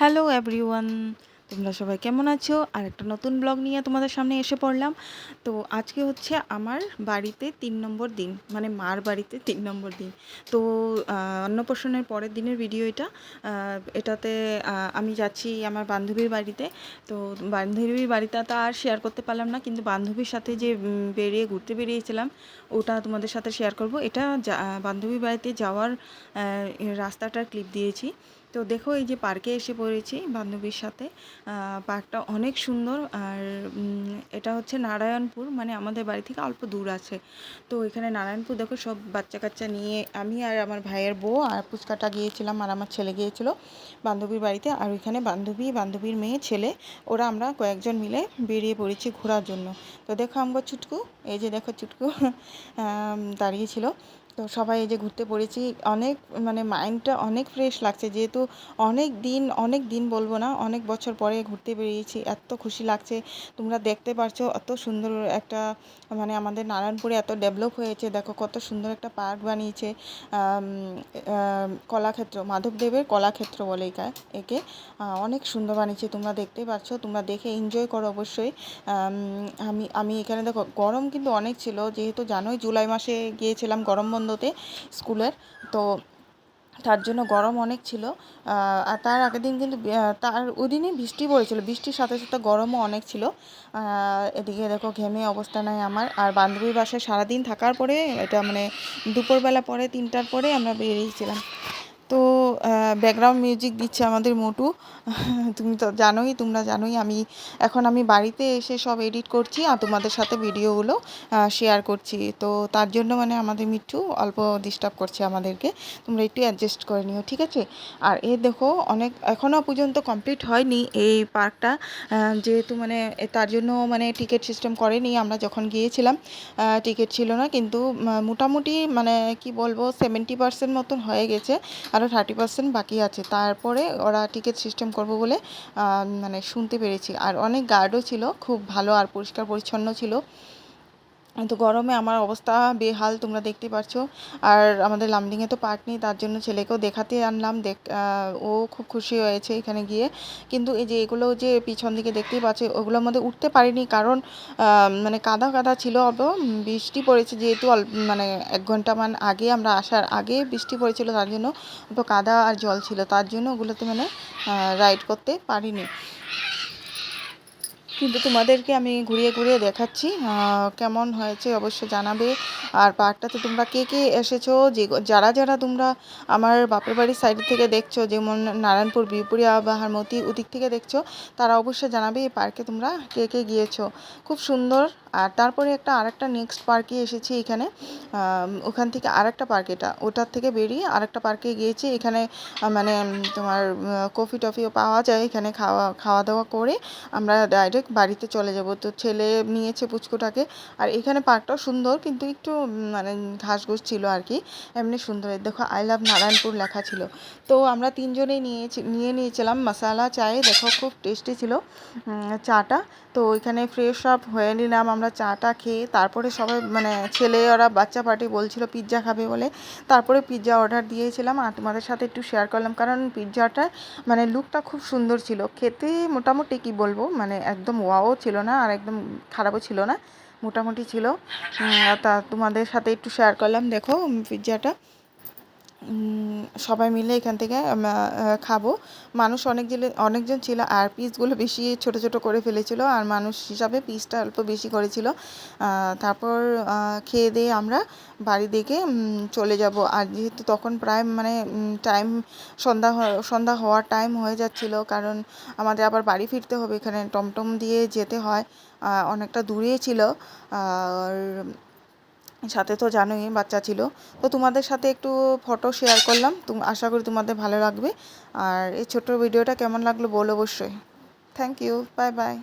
Hello everyone, তোমরা সবাই কেমন আছো? আর একটা নতুন ব্লগ নিয়ে তোমাদের সামনে এসে পড়লাম। তো আজকে হচ্ছে আমার বাড়িতে তিন নম্বর দিন মানে মার বাড়িতে তিন নম্বর দিন। তো অন্নপ্রাশনের পরের দিনের ভিডিও এটা। এটাতে আমি যাচ্ছি আমার বান্ধবীর বাড়িতে। তো বান্ধবীর বাড়িতে তো আর শেয়ার করতে পারলাম না, কিন্তু বান্ধবীর সাথে যে বেরিয়ে ঘুরতে বেরিয়েছিলাম, ওটা তোমাদের সাথে শেয়ার করব। এটা বান্ধবীর বাড়িতে যাওয়ার রাস্তাটার ক্লিপ দিয়েছি। তো দেখো, এই যে পার্কে এসে পড়েছি বান্ধবীর সাথে। পার্কটা অনেক সুন্দর আর এটা হচ্ছে নারায়ণপুর মানে আমাদের বাড়ি থেকে অল্প দূর আছে। তো এখানে নারায়ণপুর দেখো, সব বাচ্চা কাচ্চা নিয়ে আমি আর আমার ভাইয়ের বউ আর পুচকাটা গিয়েছিলাম আর আমার ছেলে গিয়েছিল বান্ধবীর বাড়িতে। আর ওইখানে বান্ধবী, বান্ধবীর মেয়ে, ছেলে, ওরা আমরা কয়েকজন মিলে বেরিয়ে পড়েছি ঘোরার জন্য। তো দেখো আমগো চুটকু, এই যে দেখো চুটকু দাঁড়িয়েছিল তো সবাই এই যে ঘুরতে পড়েছি, অনেক মানে মাইন্ডটা অনেক ফ্রেশ লাগছে। যেহেতু অনেক দিন অনেক দিন বলব না, অনেক বছর পরে ঘুরতে বেরিয়েছি, এত খুশি লাগছে। তোমরা দেখতে পারছ এত সুন্দর একটা মানে আমাদের নারায়ণপুরে এত ডেভেলপ হয়েছে। দেখো কত সুন্দর একটা পার্ক বানিয়েছে কলাক্ষেত্র, মাধবদেবের কলাক্ষেত্র বলে একা, একে অনেক সুন্দর বানিয়েছে। তোমরা দেখতে পাচ্ছ তোমরা দেখে এনজয় করো অবশ্যই। আমি আমি এখানে দেখো, গরম কিন্তু অনেক ছিল, যেহেতু জানোই জুলাই মাসে গিয়েছিলাম, গরম বন্ধতে স্কুলের। তো তার জন্য গরম অনেক ছিল। আর তার আগের দিন কিন্তু তার ওই দিনই বৃষ্টি পড়েছিল। বৃষ্টির সাথে সাথে গরমও অনেক ছিল। এদিকে দেখো ঘেমে অবস্থা নাই আমার। আর বান্ধবীর বাসায় সারাদিন থাকার পরে, এটা মানে দুপুরবেলা পরে, তিনটার পরে আমরা বেরিয়েছিলাম। তো ব্যাকগ্রাউন্ড মিউজিক দিচ্ছে আমাদের মোটু। তুমি তো জানোই, তোমরা জানোই, আমি এখন আমি বাড়িতে এসে সব এডিট করছি আর তোমাদের সাথে ভিডিওগুলো শেয়ার করছি। তো তার জন্য মানে আমাদের মিঠু অল্প ডিস্টার্ব করছে আমাদেরকে। তোমরা একটু অ্যাডজাস্ট করে নিও, ঠিক আছে? আর এ দেখো, অনেক এখনও পর্যন্ত কমপ্লিট হয়নি এই পার্কটা যেহেতু মানে তার জন্য মানে টিকিট সিস্টেম করেনি। আমরা যখন গিয়েছিলাম টিকিট ছিল না, কিন্তু মোটামুটি মানে কি বলব সেভেন্টি পার্সেন্ট মতন হয়ে গেছে আরও থার্টি পার্সেন্ট বাকি আছে। তারপরে ওরা টিকিট সিস্টেম করব বলে মানে শুনতে পেরেছি। আর অনেক গার্ডও ছিল, খুব ভালো আর পরিষ্কার পরিচ্ছন্ন ছিল। তো গরমে আমার অবস্থা বেহাল, তোমরা দেখতে পাচ্ছ আর আমাদের লামডিংয়ে তো পার্ক নেই, তার জন্য ছেলেকেও দেখাতে আনলাম, দেখ ও খুব খুশি হয়েছে এখানে গিয়ে। কিন্তু এই যে এগুলো যে পিছন দিকে দেখতেই পাচ্ছ, ওগুলোর মধ্যে উঠতে পারিনি কারণ মানে কাদা কাদা ছিল অল্প বৃষ্টি পড়েছে যেহেতু মানে এক ঘণ্টা মান আগে আমরা আসার আগে বৃষ্টি পড়েছিল, তার জন্য অল্প কাদা আর জল ছিল, তার জন্য ওগুলোতে মানে রাইড করতে পারিনি। কিন্তু তোমাদেরকে আমি ঘুরিয়ে ঘুরিয়ে দেখাচ্ছি কেমন হয়েছে অবশ্যই জানাবে। আর পার্কটাতে তোমরা কে কে এসেছ, যে যারা যারা তোমরা আমার বাপের বাড়ির সাইড থেকে দেখছ, যেমন নারায়ণপুর বিপুরিয়া বা হারমতি ওদিক থেকে দেখছ, তারা অবশ্যই জানাবে এই পার্কে তোমরা কে কে গিয়েছো। খুব সুন্দর। আর তারপরে একটা আরেকটা নেক্সট পার্কে এসেছি এখানে। ওখান থেকে আরেকটা পার্ক এটা। ওটার থেকে বেরিয়ে আরেকটা পার্কে গিয়েছি। এখানে মানে তোমার কফি টফিও পাওয়া যায় এখানে খাওয়া খাওয়া দাওয়া করে। আমরা ডাইরেক্ট বাড়িতে চলে যাব। তো ছেলে নিয়েছে পুচকুটাকে। আর এখানে পার্কটাও সুন্দর, কিন্তু একটু মানে ঘাস ঘুষ ছিল আর কি। এমনি সুন্দর। দেখো আই লাভ নারায়ণপুর লেখা ছিল। তো আমরা তিনজনেই নিয়েছি, নিয়ে নিয়েছিলাম মশালা, চায়ে। দেখো, খুব টেস্টি ছিল চাটা। তো ওইখানে ফ্রেশ আপ হয়ে নিলাম আমরা চাটা খেয়ে। তারপরে সবাই মানে ছেলে ওরা বাচ্চা পার্টি বলছিল পিৎজা খাবে বলে। তারপরে পিৎজা অর্ডার দিয়েছিলাম। আর তোমাদের সাথে একটু শেয়ার করলাম, কারণ পিৎজাটা মানে লুকটা খুব সুন্দর ছিল। খেতে মোটামুটি কি বলব মানে একদম ওয়াও ছিল না আর একদম খারাপও ছিল না। মোটামুটি ছিল। তা তোমাদের সাথে একটু শেয়ার করলাম। দেখো পিৎজাটা সবাই মিলে এখান থেকে খাব। মানুষ অনেক অনেকজন ছিল আর পিসগুলো বেশি ছোট ছোট করে ফেলেছিল আর মানুষ হিসাবে পিসটা অল্প বেশি করেছিল। তারপর খেয়ে দিয়ে আমরা বাড়ি দিকে চলে যাব। আর যেহেতু তখন প্রায় মানে টাইম সন্ধ্যা সন্ধ্যা হওয়ার টাইম হয়ে যাচ্ছিল, কারণ আমাদের আবার বাড়ি ফিরতে হবে। এখানে টমটম দিয়ে যেতে হয় অনেকটা দূরে ছিল। আর সাথে তো জানোই বাচ্চা ছিল। তো তোমাদের সাথে একটু ফটো শেয়ার করলাম। তুমি আশা করি তোমাদের ভালো লাগবে। আর এই ছোট্ট ভিডিওটা কেমন লাগল বলো অবশ্যই। Thank you bye bye